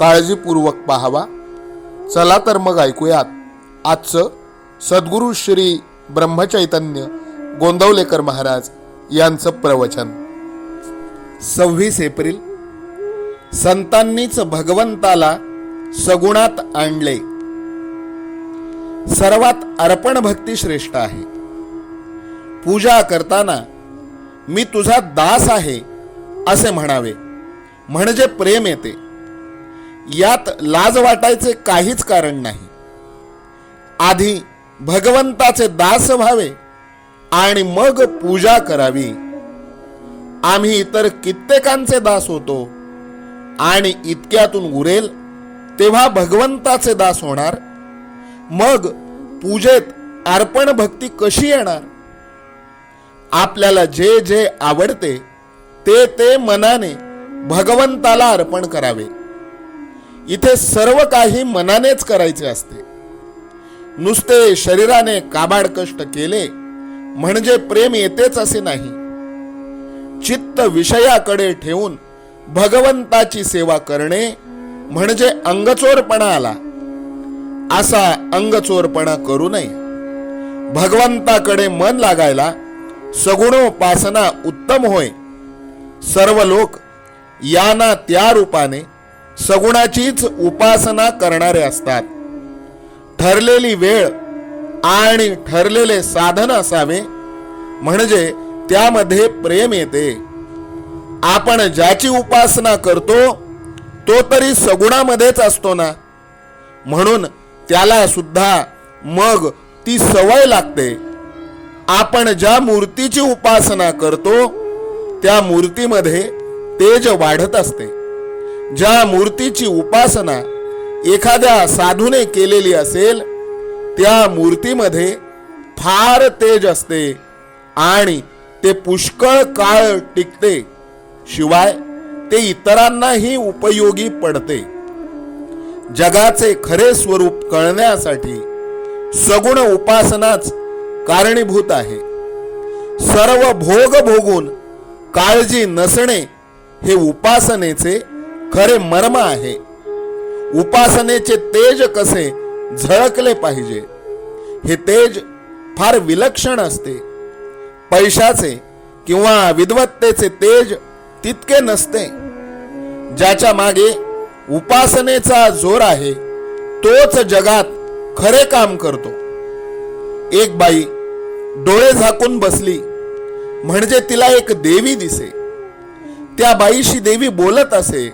काळजीपूर्वक पाहावा. चला तर मग ऐकूयात. आजचं सद्गुरू श्री ब्रह्मचैतन्य गोंदवलेकर महाराज यांचं प्रवचन. सव्वीस एप्रिल. संतांनीच भगवंताला सगुणात आणले. सर्वात अर्पण भक्ती श्रेष्ठ आहे. पूजा करताना मी तुझा दास आहे असे म्हणावे. म्हणजे प्रेम येते. यात लाज वाटायचे काहीच कारण नाही. आधी भगवंताचे दास व्हावे आणि मग पूजा करावी. आम्ही इतर कित्येकांचे दास होतो आणि इतक्यातून उरेल तेव्हा भगवंताचे दास होणार. मग पूजेत अर्पण भक्ती कशी येणार? आपल्याला जे जे आवडते ते ते मनाने भगवंताला अर्पण करावे. इथे सर्व काही मनानेच करायचे असते. नुसते शरीराने काबाड कष्ट केले म्हणजे प्रेम येतेच असे नाही. चित्त विषयाकडे ठेवून भगवंताची सेवा करणे म्हणजे अंगचोरपणा आला. असा अंगचोरपणा करू नये. भगवंताकडे मन लागायला सगुणोपासना उत्तम होय. सर्व लोक याना त्या रूपाने सगुणाचीच उपासना करणारे असतात. ठरलेली वेळ आणि ठरलेले साधन असावे म्हणजे त्यामध्ये प्रेम येते. आपण ज्याची उपासना करतो तो तरी सगुणामध्येच असतो ना? म्हणून त्याला सुद्धा मग ती सवय लागते. आपण ज्या मूर्तीची उपासना करतो त्या मूर्तीमध्ये तेज वाढत असते. ज्या मूर्तीची उपासना एखाद्या साधूने केलेली असेल त्या मूर्तीमध्ये फार तेज असते आणि ते पुष्कळ काळ टिकते. शिवाय ते इतरांनाही उपयोगी पडते. जगाचे खरे स्वरूप कळण्यासाठी सगुण उपासनाच कारणीभूत आहे. सर्व भोग भोगून काळजी नसणे हे उपासनेचे खरे मर्म आहे. उपासनेचे तेज कसे झळकले पाहिजे हे तेज फार विलक्षण असते. पैशाचे किंवा विद्वत्तेचे तेज तितके नसते. ज्याच्या मागे उपासनेचा जोर आहे तोच जगात खरे काम करतो. एक बाई डोळे झाकून बसली म्हणजे तिला एक देवी दिसे. त्या बाईशी देवी बोलत असे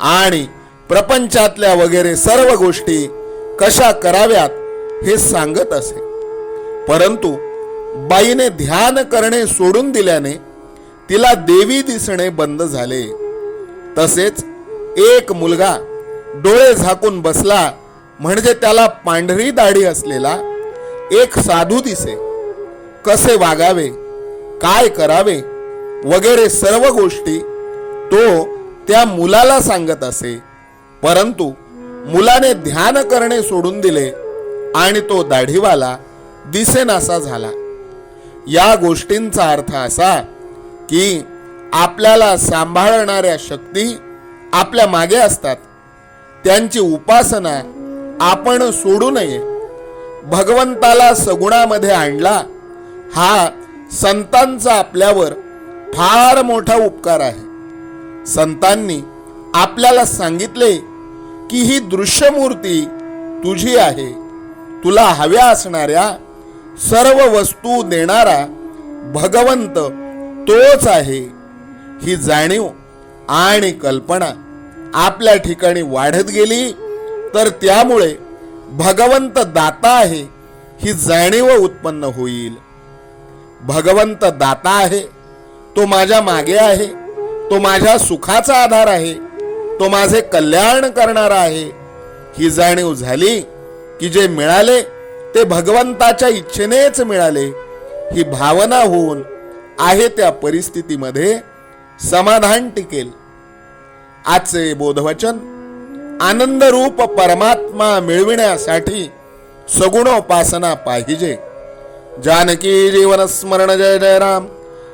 आणि प्रपंचातल्या वगैरे सर्व गोष्टी कशा कराव्यात हे सांगत असे. परंतु बाईने ध्यान करणे सोडून दिल्याने तिला देवी दिसणे बंद झाले. तसेच एक मुलगा डोळे झाकून बसला म्हणजे त्याला पांढरी दाढी असलेला एक साधू दिसे. कसे वागावे काय करावे वगैरे सर्व गोष्टी तो त्या मुलाला सांगत असे. परंतु मुलाने ध्यान करणे सोडून दिले आणि तो दाढीवाला दिसेनासा झाला. या गोष्टींचा अर्थ असा की आपल्याला सांभाळणाऱ्या शक्ती आपल्या मागे असतात. त्यांची उपासना आपण सोडू नये. भगवंताला सगुणामध्ये आणला हा संतांचा आपल्यावर फार मोठा उपकार आहे. संतांनी आपल्याला सांगितले की ही दृश्यमूर्ती तुझी आहे. तुला हव्या असणाऱ्या सर्व वस्तू देणारा भगवंत तोच आहे. ही जाणीव आणि कल्पना आपल्या ठिकाणी वाढत गेली तर त्यामुळे भगवंत दाता आहे ही जाणीव उत्पन्न होईल. भगवंत दाता आहे तो माझ्या मागे आहे. तो माझ्या सुखाचा आधार आहे. तो माझे कल्याण करणारा आहे. ही जाणीव झाली की जे मिळाले ते भगवंताच्या इच्छेनेच मिळाले. ही भावना होऊन आहे त्या परिस्थितीमध्ये समाधान टिकेल. आजचे बोधवचन आनंदरूप परमात्मा मिळविण्यासाठी सगुणोपासना पाहिजे. जानकी जीवन स्मरण जय जय राम.